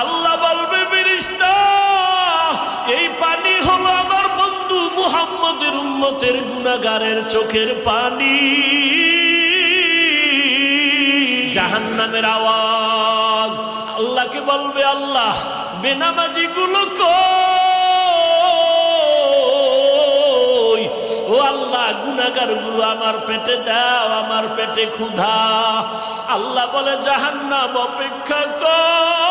আল্লাহ বলবে এই পানি হলো আমার বন্ধু মুহাম্মদের উম্মতের গুনাগারের চোখের পানি। জাহান্নামের আওয়াজ। আল্লাহকে বলবে, আল্লাহ বেনামাজি গুলো ও আল্লাহ গুনাগারগুলো আমার পেটে দাও, আমার পেটে ক্ষুধা। আল্লাহ বলে, জাহান্নাম অপেক্ষা কর।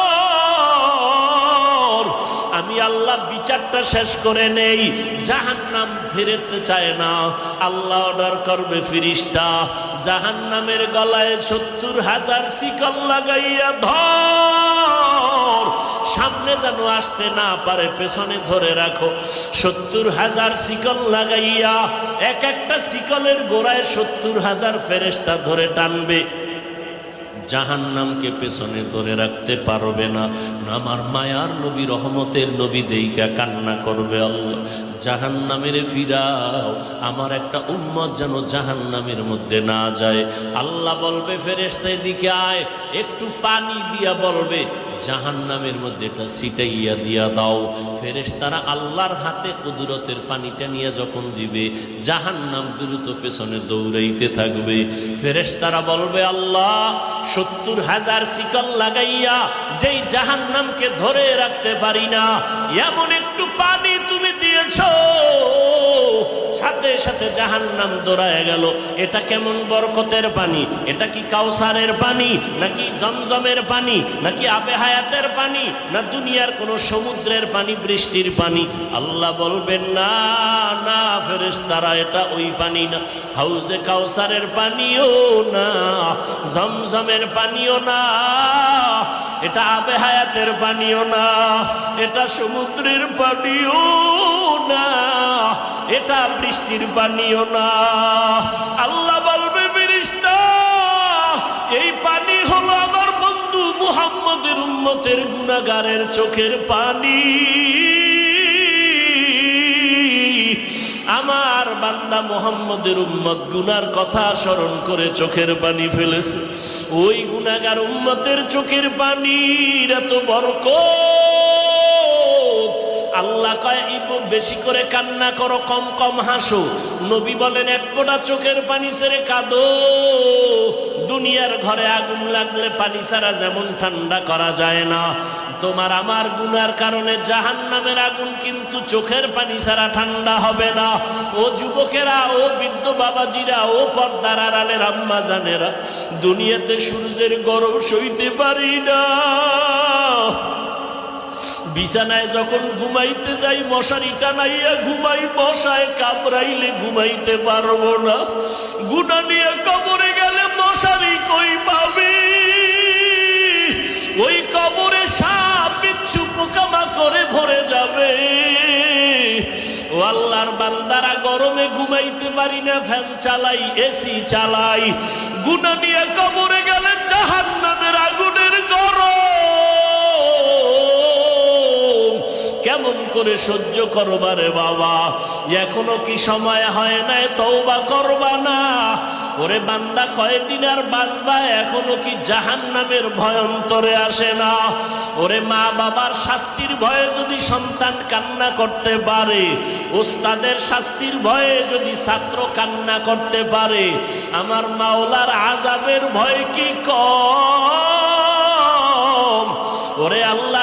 আল্লাহ বিচারটা শেষ করে নেই। জাহান্নাম ফিরেতে চায় না। আল্লাহ অর্ডার করবে ফিরিস্তা। জাহান্নামের গলায় সত্তর হাজার শিকল লাগাইয়া ধর। সামনে যেন আসতে না পারে, পেছনে ধরে রাখো। সত্তর হাজার শিকল লাগাইয়া এক একটা শিকলের গোড়ায় সত্তর হাজার ফেরেস্তা ধরে টানবে। জাহান্নামকে পেছনে ধরে রাখতে পারবে না। আমার মায়ার নবী রহমতের নবী দেইখা কান্না করবে আল্লাহ। জাহান্নামের ফিরাও, আমার একটা উম্মত যেন জাহান্নামের মধ্যে না যায়। আল্লাহ বলবে ফেরেস্তায় দিকে আয়, একটু পানি দিয়া বলবে, জাহান্নামের মধ্যে এটা সিটাইয়া দিয়া দাও। ফেরেশতারা আল্লাহর হাতে কুদরতের পানিটা নিয়ে যখন দিবে, জাহান্নাম দ্রুত পেছনে দৌড়াইতে থাকবে। ফেরেশতারা বলবে, আল্লাহ, সত্তর হাজার শিকল লাগাইয়া যেই জাহান্নামকে ধরে রাখতে পারি না, এমন একটু পানি তুমি দিয়েছ সাথে সাথে জাহান্নাম দৌড়ায় গেল। এটা কেমন বরকতের পানি? এটা কি কাউসারের পানি? নাকি জমজমের পানি? নাকি আবে হায়াতের পানি? না দুনিয়ার কোন সমুদ্রের পানি, বৃষ্টির পানি? আল্লাহ বলবেন, না না ফেরেস তারা এটা ওই পানি না। হাউজে কাউসারের পানিও না, জমজমের পানিও না, এটা আবে হায়াতের পানিও না, এটা সমুদ্রের পানিও এটা বৃষ্টির পানিও না। আল্লাহ বলবে এই পানি হলো আমার বন্ধু মুহাম্মদের উম্মতের গুনাগারের চোখের পানি। আমার বান্দা মোহাম্মদের উম্মত গুনার কথা স্মরণ করে চোখের পানি ফেলেছে। ওই গুনাগার উম্মতের চোখের পানির এত বরকত। আল্লাহ কয়, ইবু, বেশি করে কান্না করো, কম কম হাসো। নবী বলেন, এক ফোঁটা চোখের পানি ছেড়ে কাঁদো। দুনিয়ার ঘরে আগুন লাগলে পানি ছাড়া যেমন ঠান্ডা করা যায় না। তোমার আমার গুনার কারণে জাহান নামের আগুন কিন্তু চোখের পানি ছাড়া ঠান্ডা হবে না। ও যুবকেরা, ও বৃদ্ধ বাবাজিরা, ও পর্দার আড়ালের আম্মা জানেরা দুনিয়াতে সূর্যের গরম সইতে পারি না। বিছানায় যখন ঘুমাইতে যাই, মশারি টানাইয়া ঘুমাই বসায় কামড়াইলে ঘুমাইতে পারব না। গুনা নিয়ে কবরে গেলে মশারি কই পাবি? ওই কবরে সাপ বিচ্ছু পোকামা করে ভরে যাবে। ও আল্লাহর বান্দারা, গরমে ঘুমাইতে পারি না, ফ্যান চালাই, এসি চালাই। গুনা নিয়ে কবরে গেলে জাহান্নামের আগুনের গরম। কেমন করে সহ্য করবারে বাবা? এখনও কি সময় হয় নাই? তওবা করবা না? ওরে বান্দা, কয়দিন আর বাঁচবা? এখনও কি জাহান নামের ভয়ন্তরে আসে না? ওরে মা বাবার শাস্তির ভয়ে যদি সন্তান কান্না করতে পারে, ওস্তাদের শাস্তির ভয়ে যদি ছাত্র কান্না করতে পারে, আমার মাওলার আজাবের ভয় কি কম? ওরে আল্লাহর বান্দা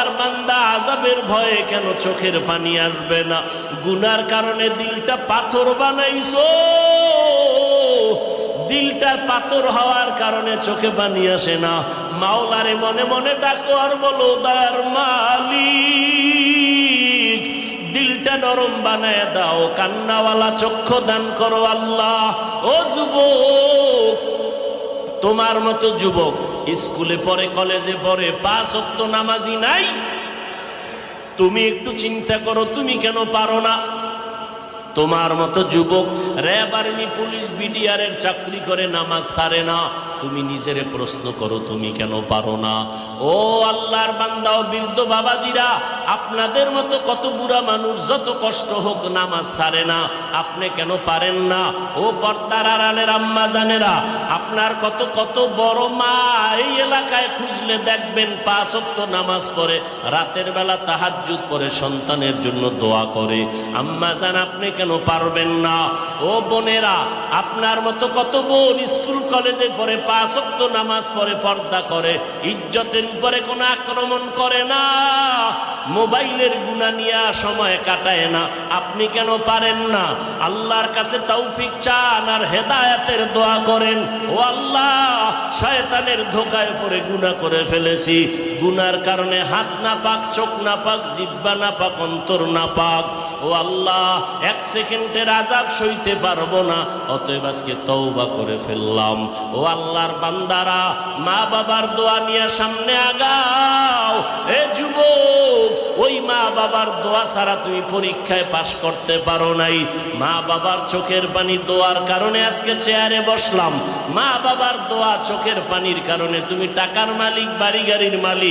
আজাবের ভয়ে কেন চোখের পানি আসবে না? গুনার কারণে দিলটা পাথর বানাইছো। দিলটা পাথর হওয়ার কারণে চোখে পানি আসে না। মাওলারে মনে মনে ডাকো আর বলো, দার মালিক, দিলটা নরম বানায় দাও, কান্নাওয়ালা চক্ষু দান করো আল্লাহ। ও যুবক, তোমার মতো যুবক, স্কুলে পড়ে, কলেজে পড়ে পাঁচ অক্ত নামাজি নাই? তুমি একটু চিন্তা করো, তুমি কেন পারো না? তোমার মতো যুবক, র্যাব আর্মি, পুলিশ বিডিআর এর চাকরি করে নামাজ সারে না। তুমি নিজেরে প্রশ্ন করো, তুমি কেন পারো না? ও আল্লাহর বান্দা ও বৃদ্ধ বাবাজিরা, আপনাদের মতো কত বুড়া মানুষ যত কষ্ট হোক নামাজ ছাড়ে না, আপনি কেন পারেন না? ও পর্দার আড়ালের আম্মা জানেরা, আপনার কত কত বড় মা এই এলাকায় খুঁজলে দেখবেন পাঁচ ওয়াক্ত নামাজ পড়ে, রাতের বেলা তাহাজ্জুদ পড়ে, সন্তানের জন্য দোয়া করে। আম্মা জান, আপনি কেন পারবেন না? ও বোনেরা, আপনার মতো কত বোন স্কুল কলেজে পড়ে পাঁচ ওয়াক্ত নামাজ পড়ে পর্দা করে, ইজ্জতের উপরে কোনো আক্রমণ করে না। মোবাইলের গুণা নিয়ে সময় কাটায় না। আপনি কেন পারেন না? আল্লাহর কাছে তৌফিক চান আর হেদায়াতের দোয়া করেন। ও আল্লাহ শয়তানের ধোকায় পড়ে গুণা করে ফেলেছি। গুনার কারণে হাত না পাক চোখ না পাক জিব্বা না পাক অন্তর না পাক ও আল্লাহ, এক সেকেন্ডের আজাব সইতে পারব না, অতএব আজকে তওবা করে ফেললাম। ও আল্লাহর বান্দারা মা বাবার দোয়া নিয়ে সামনে আগাও। এ যুবক, ওই মা বাবার দোয়া ছাড়া তুমি পরীক্ষায় পাশ করতে পারো নাই। মা বাবার চোখের পানি দোয়ার কারণে আজকে চেয়ারে বসলাম। মা বাবার দোয়া চোখের পানির কারণে তুমি টাকার মালিক বাড়ি গাড়ির মালিক।